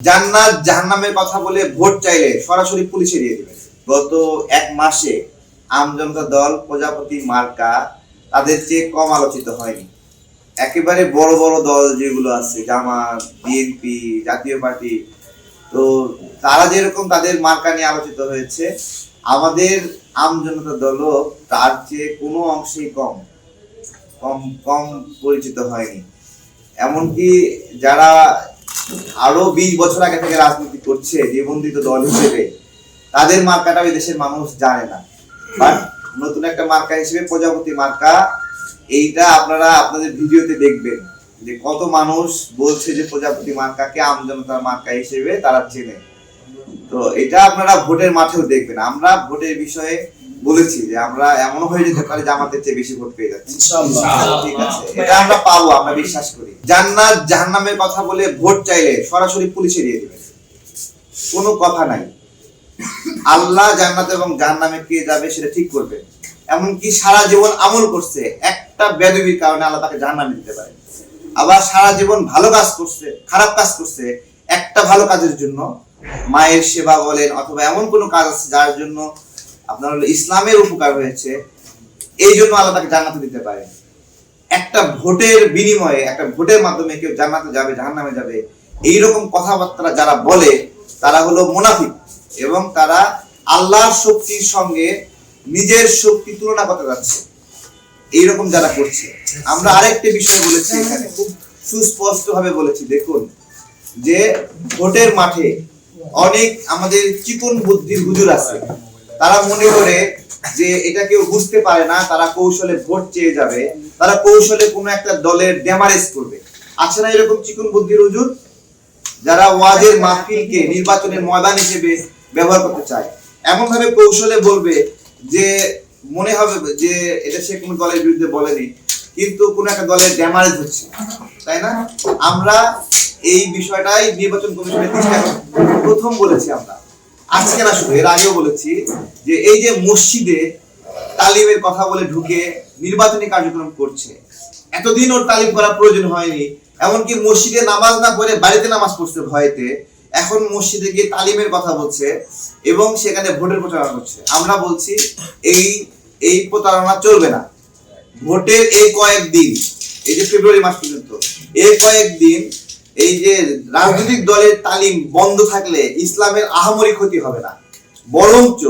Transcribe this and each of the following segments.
জান্নাত জাহান্নামের কথা বলে ভোট চাইলে সরাসরি পুলিশে দিয়ে দিবেন গত এক মাসে আমজনতা দল, প্রজাপতি মার্কা, তাদের চেয়ে কম আলোচিত হয়নি। একেবারে বড় বড় দল যেগুলো আছে, জামাত, বিএনপি, জাতীয় পার্টি, তো তারা যেরকম তাদের মার্কা নিয়ে আলোচিত হয়েছে, আমাদের আমজনতা দলও তার চেয়ে কোনো অংশেই কম কম কম পরিচিত হয়নি। এমনকি যারা আরও বিশ বছর আগে থেকে রাজনীতি করছে, নিবন্ধিত দল হিসেবে। তাদের মার্কাটা ওই দেশের মানুষ জানে না। বাট নতুন একটা মার্কা হিসেবে প্রজাপতি মার্কা, এইটা আপনারা আপনাদের ভিডিওতে দেখবেন। যে কত মানুষ বলছে যে প্রজাপতি মার্কাকে আমজনতার মার্কা হিসেবে তারা চেনে। তো এটা আপনারা ভোটের মাঠেও দেখবেন। আমরা ভোটের বিষয়ে বলেছি যে আমরা এমন হয়ে যেতে পারি জামাতের চেয়ে বেশি ভোট পেয়ে যাচ্ছি। ঠিক আছে। এটা আমরা পাবো আমরা বিশ্বাস করি। জান্নাত জাহান্নামের কথা বলে ভোট চাইলে সরাসরি পুলিশে দিয়ে দিবেন কোনো কথা নাই। আল্লাহ জান্নাত এবং জাহান্নামে কে যাবে সেটা ঠিক করবে। এমনকি সারা জীবন আমল করছে একটা বেদবির কারণে আল্লাহ তাকে জাহান্নামে দিতে পারে আবার সারা জীবন ভালো কাজ করছে খারাপ কাজ করছে একটা ভালো কাজের জন্য মায়ের সেবা বলেন অথবা এমন কোনো কাজ আছে যার জন্য আপনার হলো ইসলামের উপকার হয়েছে, এই জন্য আল্লাহ তাকে জান্নাতে দিতে পারে। একটা ভোটের বিনিময়ে, একটা ভোটের মাধ্যমে কেউ জান্নাতে যাবে, জাহান্নামে যাবে, এইরকম কথাবার্তা যারা বলে, তারা হলো মুনাফিক এবং তারা আল্লাহর শক্তির সঙ্গে নিজের শক্তি তুলনা করতে যাচ্ছে। এইরকম যারা করছে। আমরা আরেকটি বিষয় বলেছি এখানে, খুব সুস্পষ্ট ভাবে বলেছি, দেখুন, যে ভোটের মাঠে অনেক আমাদের চিকন বুদ্ধির হুজুর আছে। তারা মনে করে যে এটা কেউ বুঝতে পারে না, তারা কৌশলে ভোট চেয়ে যাবে, তারা কৌশলে কোনো একটা দলের ড্যামারেজ করবে। আছে না এরকম চিকন বুদ্ধির হুজুর? যারা ওয়াজের মাহফিলকে নির্বাচনের ময়দান হিসেবে ব্যবহার করতে চায়। এমন ভাবে কৌশলে বলবে যে, মনে হবে যে, এটা সে কোনো দলের বিরুদ্ধে বলেনি, কিন্তু কোন একটা দলের ড্যামারেজ হচ্ছে। তাই না? আমরা এই বিষয়টাই নির্বাচন কমিশনের প্রথম বলেছি আমরা। আজকে না শুধু এর আগেও বলেছি যে এই যে মসজিদে তালিমের কথা বলে ঢুকে নির্বাচনী কার্যক্রম করছে, এতদিন ওর তালিম করা প্রয়োজন হয়নি, এমনকি মসজিদে নামাজ না পড়ে বাড়িতে নামাজ পড়ছে ভয়তে, এখন মসজিদে গিয়ে তালিমের কথা বলছে এবং সেখানে ভোটের প্রচারণা করছে। আমরা বলছি, এই এই প্রতারণা চলবে না। ভোটের এই কয়েকদিন, এই যে ফেব্রুয়ারি মাস পর্যন্ত, এই কয়েকদিন এই যে রাজনৈতিক দলের তালিম বন্ধ থাকলে ইসলামের আহামরি ক্ষতি হবে না। বরঞ্চ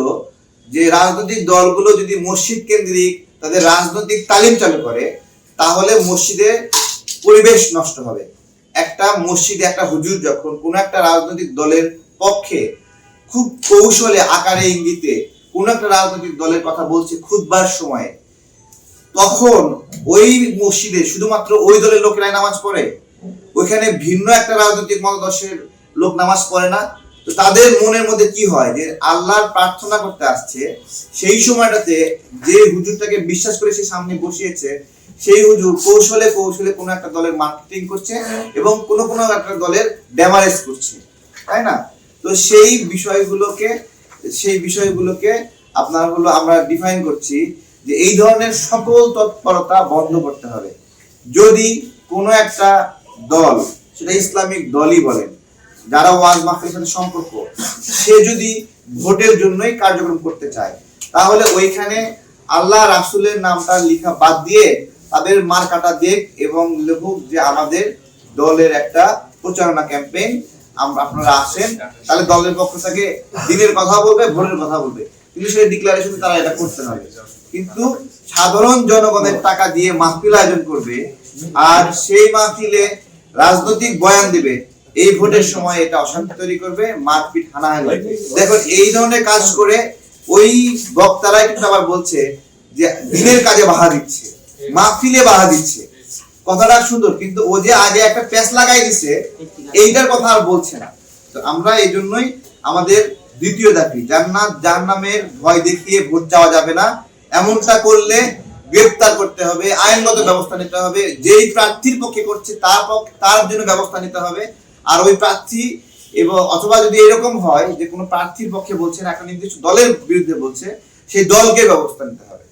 যে রাজনৈতিক দলগুলো যদি মসজিদ কেন্দ্রিক তাদের রাজনৈতিক তালিম চালু করে, তাহলে মসজিদে পরিবেশ নষ্ট হবে। একটা মসজিদে একটা হুজুর যখন কোন একটা রাজনৈতিক দলের পক্ষে খুব কৌশলে আকারে ইঙ্গিতে কোন একটা রাজনৈতিক দলের কথা বলছে খুদবার সময়ে, তখন ওই মসজিদে শুধুমাত্র ওই দলের লোকেরাই নামাজ পড়ে? ওইখানে ভিন্ন একটা রাজনৈতিক মতাদর্শের লোক নামাজ পড়ে না। তো তাদের মনের মধ্যে কি হয়? যে আল্লাহর প্রার্থনা করতে আসছে, সেই সময়টাতে যে হুজুরটাকে বিশ্বাস করে সে সামনে বসিয়েছে, সেই হুজুর কৌশলে কৌশলে কোনো একটা দলের মার্কেটিং করছে এবং কোনো কোনো একটা দলের ড্যামারেজ করছে। তাই না? তো সেই বিষয়গুলোকে সেই বিষয়গুলোকে আপনার হলো আমরা ডিফাইন করছি যে এই ধরনের সকল তৎপরতা বন্ধ করতে হবে। যদি কোনো একটা দল, সেটা ইসলামিক দলই বলেন, যারা ওয়াজ মাহফিলের সাথে সম্পর্ক, সে যদি ভোটের জন্যই কার্যক্রম করতে চায়, তাহলে ওইখানে আল্লাহ রাসুলের নামটা লেখা বাদ দিয়ে তাদের মার কাটা দেখ এবং লেখুক যে আমাদের দলের একটা প্রচারণা ক্যাম্পেইন আপনারা আসেন, তাহলে দলের পক্ষ থেকে দিনের কথা বলবে ভোটের কথা বলবে। কিন্তু সেই ডিক্লারেশনে তারা এটা করতে হবে কিন্তু সাধারণ জনগণের টাকা দিয়ে মাহফিল আয়োজন করবে, আর সেই মাহফিলে রাজনৈতিক বয়ান দিবে। এই ভোটের সময় এটা অশান্তি তৈরি করবে, মারপিট হানাহানি দেখুন, এই ধরনের কাজ করে ওই বক্তারাই কিন্তু আবার বলছে যে দিনের কাজে বাধা দিচ্ছে, মাহফিলে বাধা দিচ্ছে। কথাটা সুন্দর, কিন্তু ও যে আগে একটা প্যাচ লাগাই দিছে, এইটার কথা আর বলছে না। তো আমরা এই জন্যই আমাদের দ্বিতীয় দাবি জান্নাত জাহান্নামের ভয় দেখিয়ে ভোট চাওয়া যাবে না, এমনটা করলে গ্রেফতার করতে হবে, আইনগত ব্যবস্থা নিতে হবে, যেই প্রার্থীর পক্ষে করছে তার পক্ষে তার জন্য ব্যবস্থা নিতে হবে। আর ওই প্রার্থী এবং অথবা যদি এরকম হয় যে কোনো প্রার্থীর পক্ষে বলছেন একটা নির্দিষ্ট দলের বিরুদ্ধে বলছে, সেই দলকে ব্যবস্থা নিতে হবে।